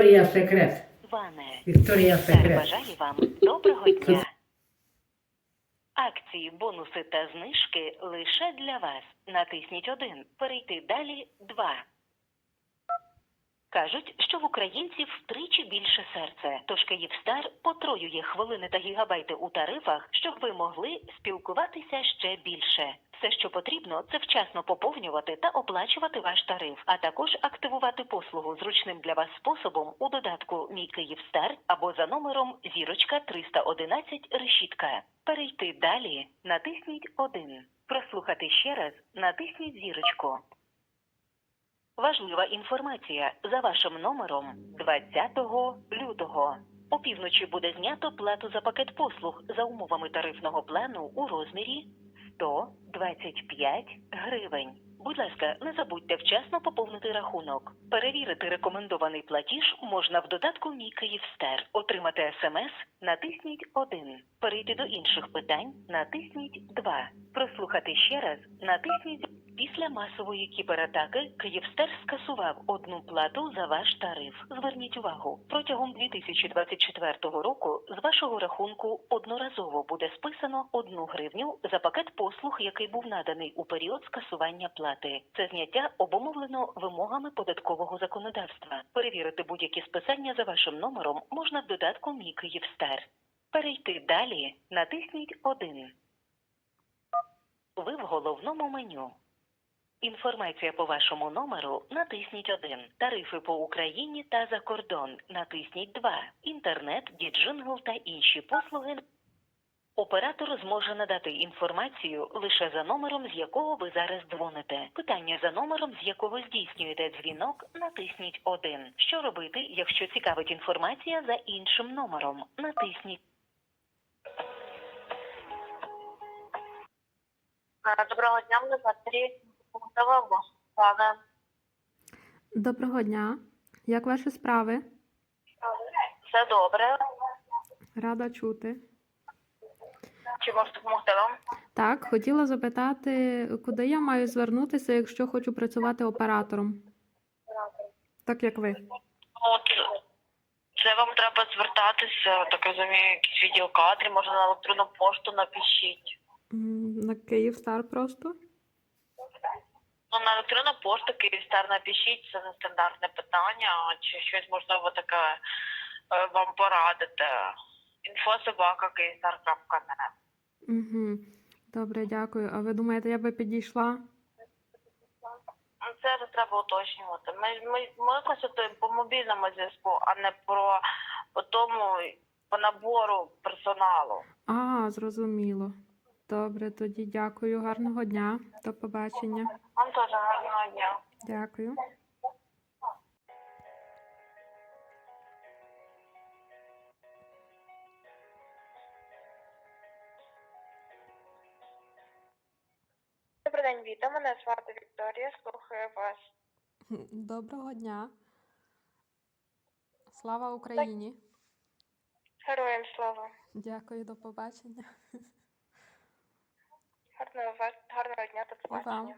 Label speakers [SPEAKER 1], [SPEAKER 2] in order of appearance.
[SPEAKER 1] Вікторія секрет.
[SPEAKER 2] Ване.
[SPEAKER 1] Вікторія секрет.
[SPEAKER 2] Бажаю вам доброго дня. Акції, бонуси та знижки лише для вас. Натисніть 1. Перейти далі 2. Кажуть, що в українців втричі більше серце. Тож Київстар потроює хвилини та гігабайти у тарифах, щоб ви могли спілкуватися ще більше. Все, що потрібно, це вчасно поповнювати та оплачувати ваш тариф, а також активувати послугу зручним для вас способом у додатку Мій Київстар або за номером зірочка 311 решітка. Перейти далі, натисніть 1. Прослухати ще раз, натисніть зірочку. Важлива інформація за вашим номером 20 лютого. Опівночі буде знято плату за пакет послуг за умовами тарифного плану у розмірі 125 гривень. Будь ласка, не забудьте вчасно поповнити рахунок. Перевірити рекомендований платіж можна в додатку Мій Київстар. Отримати смс натисніть 1. Перейти до інших питань натисніть 2. Прослухати ще раз натисніть Після масової кібератаки Київстар скасував одну плату за ваш тариф. Зверніть увагу, протягом 2024 року з вашого рахунку одноразово буде списано одну гривню за пакет послуг, який був наданий у період скасування плати. Це зняття обумовлено вимогами податкового законодавства. Перевірити будь-які списання за вашим номером можна в додатку Мій Київстар. Перейти далі натисніть 1. Ви в головному меню. Інформація по вашому номеру натисніть 1. Тарифи по Україні та за кордон натисніть 2. Інтернет, діджингл та інші послуги. Оператор зможе надати інформацію лише за номером, з якого ви зараз дзвоните. Питання за номером, з якого здійснюєте дзвінок, натисніть 1. Що робити, якщо цікавить інформація за іншим номером? Натисніть
[SPEAKER 3] Доброго дня, мене звати Сергій Пане.
[SPEAKER 4] Доброго дня. Як ваші справи?
[SPEAKER 3] Все добре.
[SPEAKER 4] Рада чути.
[SPEAKER 3] Чи можу допомогти вам?
[SPEAKER 4] Так, хотіла запитати, куди я маю звернутися, якщо хочу працювати оператором? Так як ви.
[SPEAKER 3] От це вам треба звертатися, так розумію, якісь відеокадри, може на електронну пошту напишіть.
[SPEAKER 4] На Київстар просто?
[SPEAKER 3] Ну, на електронну пошту Київстар напишіть, це нестандартне питання, чи щось можливо таке е, вам порадити. Інфособака Київстар.нет.
[SPEAKER 4] Угу. Добре, дякую. А ви думаєте, я би підійшла?
[SPEAKER 3] Ну, Це треба уточнювати. Ми, ми, ми консультуємо по мобільному зв'язку, а не про по тому по набору персоналу.
[SPEAKER 4] А, зрозуміло. Добре, тоді дякую. Гарного дня. До побачення.
[SPEAKER 3] Вам теж гарного дня.
[SPEAKER 4] Дякую.
[SPEAKER 3] Добрий день, Віта. Мене звати Вікторія. Слухаю вас.
[SPEAKER 4] Доброго дня. Слава Україні.
[SPEAKER 3] Героям слава.
[SPEAKER 4] Дякую, до побачення.
[SPEAKER 3] Гарного, ва- гарного дня, до
[SPEAKER 4] І вам.
[SPEAKER 3] побачення.